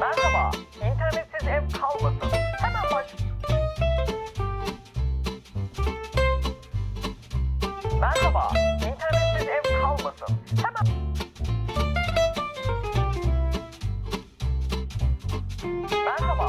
Merhaba, internetsiz ev kalmasın. Hemen baş... Merhaba, internetsiz ev kalmasın. Hemen... Merhaba,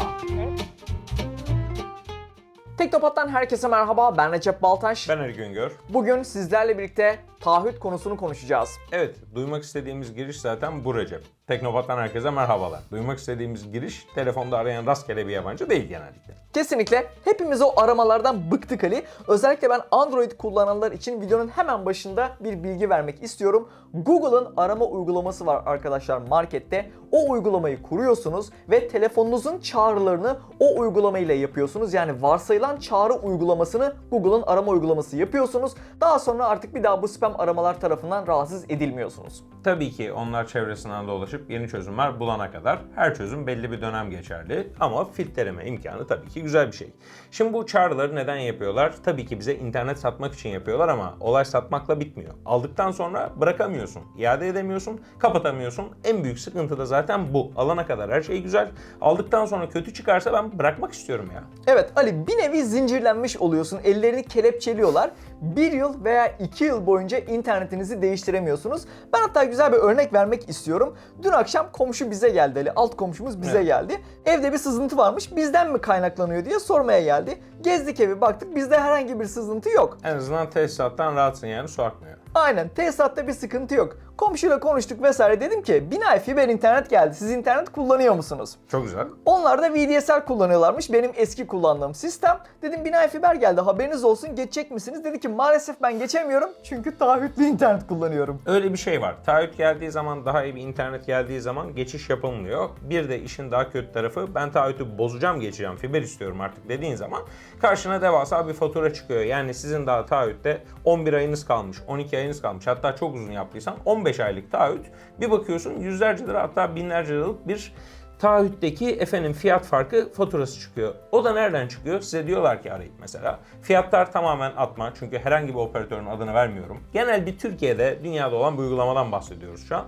Teknopat'tan herkese merhaba. Ben Recep Baltaş. Ben Ali Güngör. Bugün sizlerle birlikte taahhüt konusunu konuşacağız. Evet, duymak istediğimiz giriş zaten bu Recep. Teknopat'tan herkese merhabalar. Duymak istediğimiz giriş, telefonda arayan rastgele bir yabancı değil genellikle. Kesinlikle hepimiz o aramalardan bıktık Ali. Özellikle ben Android kullananlar için videonun hemen başında bir bilgi vermek istiyorum. Google'ın arama uygulaması var arkadaşlar markette. O uygulamayı kuruyorsunuz ve telefonunuzun çağrılarını o uygulamayla yapıyorsunuz. Yani varsayılan çağrı uygulamasını Google'ın arama uygulaması yapıyorsunuz. Daha sonra artık bir daha bu spam aramalar tarafından rahatsız edilmiyorsunuz. Tabii ki onlar çevresinden dolaşıp yeni çözümler bulana kadar her çözüm belli bir dönem geçerli ama filtreleme imkanı tabii ki güzel bir şey. Şimdi bu çağrıları neden yapıyorlar? Tabii ki bize internet satmak için yapıyorlar ama olay satmakla bitmiyor. Aldıktan sonra bırakamıyorsun, iade edemiyorsun, kapatamıyorsun. En büyük sıkıntı da zaten bu. Alana kadar her şey güzel. Aldıktan sonra kötü çıkarsa ben bırakmak istiyorum ya. Evet Ali bir nevi zincirlenmiş oluyorsun. Ellerini kelepçeliyorlar. Bir yıl veya iki yıl boyunca internetinizi değiştiremiyorsunuz. Ben hatta güzel bir örnek vermek istiyorum. Dün akşam komşu bize geldi Ali. Alt komşumuz bize Evet. geldi. Evde bir sızıntı varmış. Bizden mi kaynaklanıyor diye sormaya geldi. Gezdik evi baktık. Bizde herhangi bir sızıntı yok. En azından tesisattan rahatsın yani su akmıyor. Aynen tesisatta bir sıkıntı yok. Komşuyla konuştuk vesaire dedim ki binaya fiber internet geldi. Siz internet kullanıyor musunuz? Çok güzel. Onlar da VDSL kullanıyorlarmış. Benim eski kullandığım sistem. Dedim binaya fiber geldi haberiniz olsun geçecek misiniz? Dedi ki maalesef ben geçemiyorum çünkü taahhütlü internet kullanıyorum. Öyle bir şey var. Taahhüt geldiği zaman, daha iyi bir internet geldiği zaman geçiş yapılmıyor. Bir de işin daha kötü tarafı ben taahhütü bozacağım geçeceğim, fiber istiyorum artık dediğin zaman karşına devasa bir fatura çıkıyor. Yani sizin daha taahhütte 11 ayınız kalmış, 12 ayınız kalmış. Hatta çok uzun yaptıysan 15 aylık taahhüt. Bir bakıyorsun yüzlerce lira hatta binlerce liralık bir taahhütteki efendim fiyat farkı faturası çıkıyor. O da nereden çıkıyor? Size diyorlar ki arayıp mesela. Fiyatlar tamamen atma çünkü herhangi bir operatörün adını vermiyorum. Genel bir Türkiye'de dünyada olan bir uygulamadan bahsediyoruz şu an.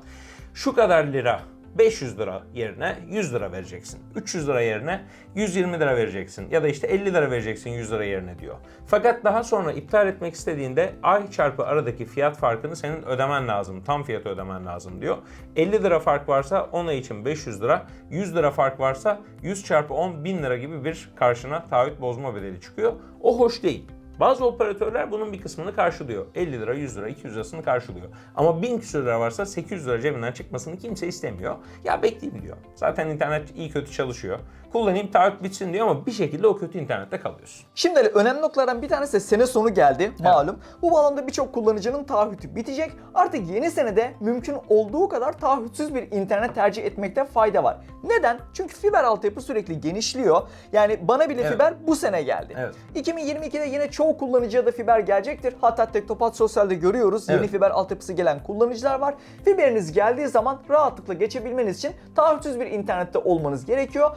Şu kadar lira 500 lira yerine 100 lira vereceksin. 300 lira yerine 120 lira vereceksin. Ya da işte 50 lira vereceksin 100 lira yerine diyor. Fakat daha sonra iptal etmek istediğinde ay çarpı aradaki fiyat farkını senin ödemen lazım. Tam fiyatı ödemen lazım diyor. 50 lira fark varsa ona için 500 lira. 100 lira fark varsa 100 çarpı 10 1000 lira gibi bir karşına taahhüt bozma bedeli çıkıyor. O hoş değil. Bazı operatörler bunun bir kısmını karşılıyor. 50 lira, 100 lira, 200 lirasını karşılıyor. Ama 1000 küsur lira varsa 800 lira cebinden çıkmasını kimse istemiyor. Ya bekleyeyim diyor. Zaten internet iyi kötü çalışıyor. Kullanayım taahhüt bitsin diyor ama bir şekilde o kötü internette kalıyorsun. Şimdi Ali, önemli noktalardan bir tanesi de sene sonu geldi malum. Bu bağlamda birçok kullanıcının taahhütü bitecek. Artık yeni senede mümkün olduğu kadar taahhütsüz bir internet tercih etmekte fayda var. Neden? Çünkü fiber altyapı sürekli genişliyor. Yani bana bile Evet. fiber bu sene geldi. Evet. 2022'de yine çoğu kullanıcıya da fiber gelecektir. Hatta Teknopat Sosyal'de görüyoruz yeni Evet. fiber altyapısı gelen kullanıcılar var. Fiberiniz geldiği zaman rahatlıkla geçebilmeniz için taahhütsüz bir internette olmanız gerekiyor.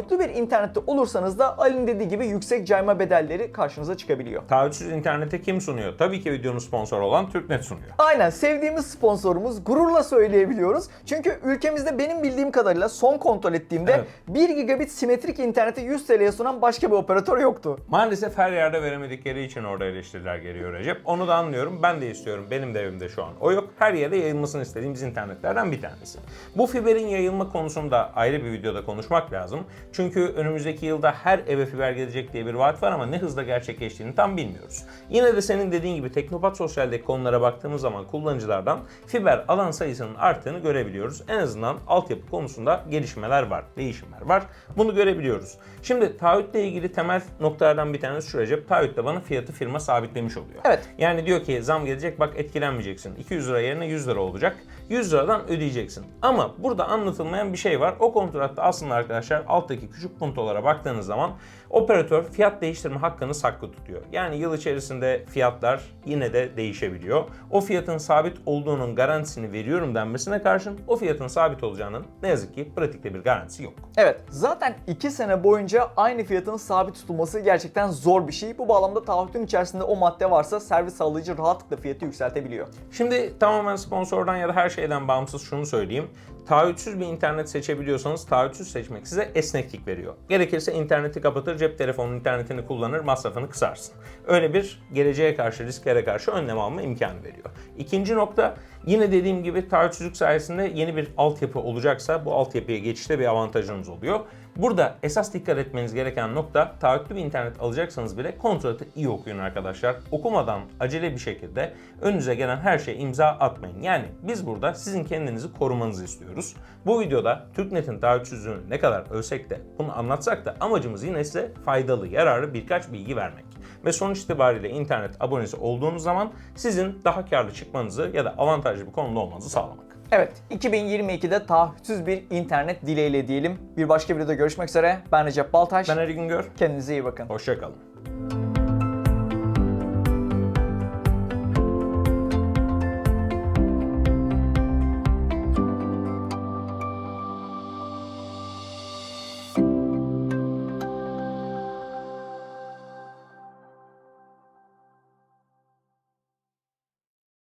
Taahhütlü bir internette olursanız da Ali'nin dediği gibi yüksek cayma bedelleri karşınıza çıkabiliyor. Taahhütsüz internete kim sunuyor? Tabii ki videonun sponsoru olan TürkNet sunuyor. Aynen sevdiğimiz sponsorumuz gururla söyleyebiliyoruz. Çünkü ülkemizde benim bildiğim kadarıyla son kontrol ettiğimde Evet. 1 gigabit simetrik internete 100 TL'ye sunan başka bir operatör yoktu. Maalesef her yerde veremedikleri için orada eleştiriler geliyor Recep. Onu da anlıyorum. Ben de istiyorum. Benim de evimde şu an o yok. Her yerde yayılmasını istediğimiz internetlerden bir tanesi. Bu fiberin yayılma konusunda ayrı bir videoda konuşmak lazım. Çünkü önümüzdeki yılda her eve fiber gelecek diye bir vaat var ama ne hızla gerçekleştiğini tam bilmiyoruz. Yine de senin dediğin gibi Teknopat Sosyal'deki konulara baktığımız zaman kullanıcılardan fiber alan sayısının arttığını görebiliyoruz. En azından altyapı konusunda gelişmeler var, değişimler var. Bunu görebiliyoruz. Şimdi taahhütle ilgili temel noktalardan bir tanesi şu Recep. Taahhütte bana fiyatı firma sabitlemiş oluyor. Evet. Yani diyor ki zam gelecek bak etkilenmeyeceksin. 200 lira yerine 100 lira olacak. 100 liradan ödeyeceksin. Ama burada anlatılmayan bir şey var. O kontratta aslında arkadaşlar alttaki küçük puntolara baktığınız zaman operatör fiyat değiştirme hakkını saklı tutuyor. Yani yıl içerisinde fiyatlar yine de değişebiliyor. O fiyatın sabit olduğunun garantisini veriyorum denmesine karşın o fiyatın sabit olacağının ne yazık ki pratikte bir garantisi yok. Evet zaten 2 sene boyunca aynı fiyatın sabit tutulması gerçekten zor bir şey. Bu bağlamda taahhütün içerisinde o madde varsa servis sağlayıcı rahatlıkla fiyatı yükseltebiliyor. Şimdi tamamen sponsordan ya da her şeyden bağımsız şunu söyleyeyim. Taahhütsüz bir internet seçebiliyorsanız taahhütsüz seçmek size esneklik veriyor. Gerekirse interneti kapatır, cep telefonunun internetini kullanır, masrafını kısarsın. Öyle bir geleceğe karşı, risklere karşı önlem alma imkanı veriyor. İkinci nokta, yine dediğim gibi taahhütsüzlük sayesinde yeni bir altyapı olacaksa bu altyapıya geçişte bir avantajınız oluyor. Burada esas dikkat etmeniz gereken nokta taahhütlü bir internet alacaksanız bile kontratı iyi okuyun arkadaşlar. Okumadan acele bir şekilde önünüze gelen her şeye imza atmayın. Yani biz burada sizin kendinizi korumanızı istiyoruz. Bu videoda TürkNet'in taahhütsüzlüğünü ne kadar ölsek de bunu anlatsak da amacımız yine size faydalı, yararlı birkaç bilgi vermek. Ve sonuç itibariyle internet abonesi olduğunuz zaman sizin daha karlı çıkmanızı ya da avantajlı bir konumda olmanızı sağlamak. Evet, 2022'de taahhütsüz bir internet dileğiyle diyelim. Bir başka videoda görüşmek üzere. Ben Recep Baltaş. Ben Ali Güngör. Kendinize iyi bakın. Hoşçakalın.